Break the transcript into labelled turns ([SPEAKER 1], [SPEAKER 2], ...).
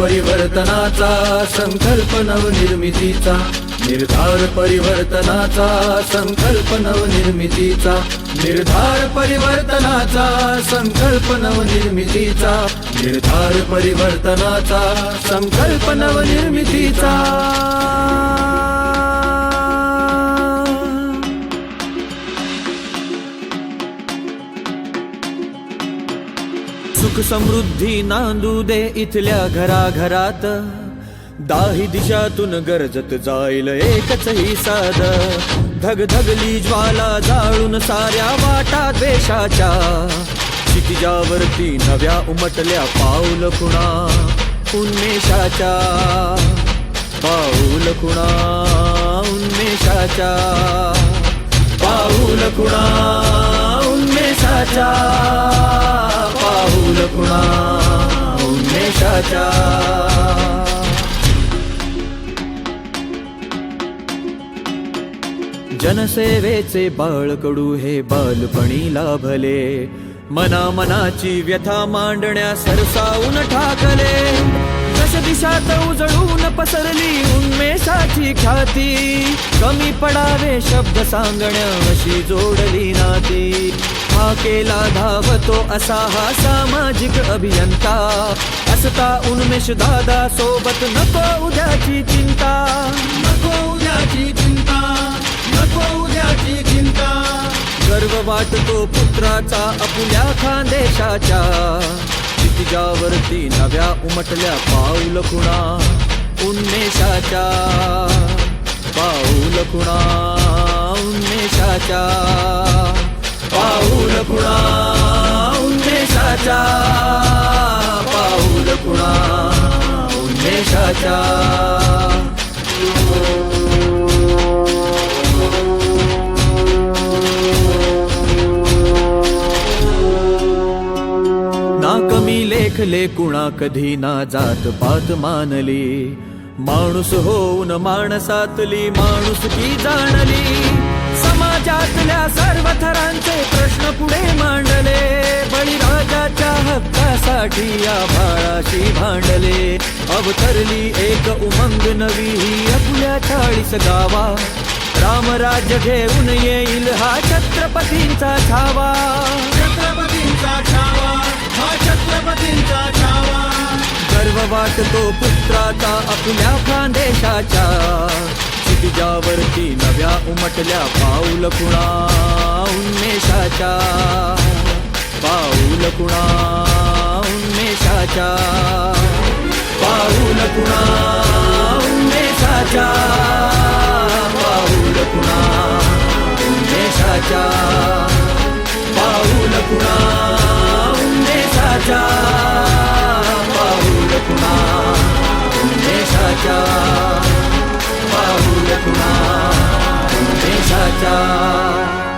[SPEAKER 1] परिवर्तनाचा संकल्प नवनिर्मितीचा. निर्धार परिवर्तनाचा संकल्प नवनिर्मितीचा. निर्धार परिवर्तनाचा संकल्प नवनिर्मितीचा. निर्धार परिवर्तनाचा संकल्प नवनिर्मितीचा. सुख समृद्धी नांदू दे इथल्या घराघरात. दाही दिशातून गरजत जाईल एकच ही साध. धगधगली ज्वाला जाळून साऱ्या वाटा देशाच्या क्षितिजावरती नव्या उमटल्या पाऊल खुणा उन्मेषाच्या. पाऊल खुणा उन्मेषाच्या. पाऊल खुणा उन्मेषाच्या. खुणा उन्मेषाच्या जनसेवेचे बाळकडू हे बालपणी लाभले मना मनाची व्यथा मांडण्या सरसावून ठाकले. दश दिशात उजळून पसरली उन्मेषाची ख्याती. कमी पडावे शब्द सांगण्या अशी जोडली नाती. केला धावतो असा हा सामाजिक अभियंता. असता उन्मेष दादा सोबत नको उद्याची चिंता. नको उद्याची चिंता नको उद्याची चिंता. गर्व वाटतो पुत्राचा आपुल्या खानदेशाच्या. क्षितिजावरती नव्या उमटल्या पाऊल खुणा. उन्मेषाच्या पाऊल खुणा उन्मेषाच्या. पाऊल पुणा उन्मेषाच्या पाऊल पुणा उन्मेषाच्या ना कमी लेखले कुणा कधी ना जात पात मानली. माणूस होऊन माणसातली माणूस की जाणली. समाजातल्या सर्व थरांचे प्रश्न पुढे मांडले. बळीराजाच्या हक्कासाठी या बाळाशी भांडले. अवतरली एक उमंग नवी ही आपल्या चाळीस गावा. रामराज्य घेऊन येईल हा छत्रपतींचा छावा.
[SPEAKER 2] छत्रपतींचा छावा हा छत्रपतींचा छावा.
[SPEAKER 1] गर्व वाटतो पुत्राचा आपल्या खानदेशाच्या तिच्यावरती नव्या उमटल्या पाऊल खुणा उन्मेषाच्या पाऊल खुणा उन्मेषाच्या पाऊल खुणा उन्मेषाच्या पाऊल खुणा उन्मेषाच्या पाऊल खुणा पाऊल खुणा उन्मेषाच्या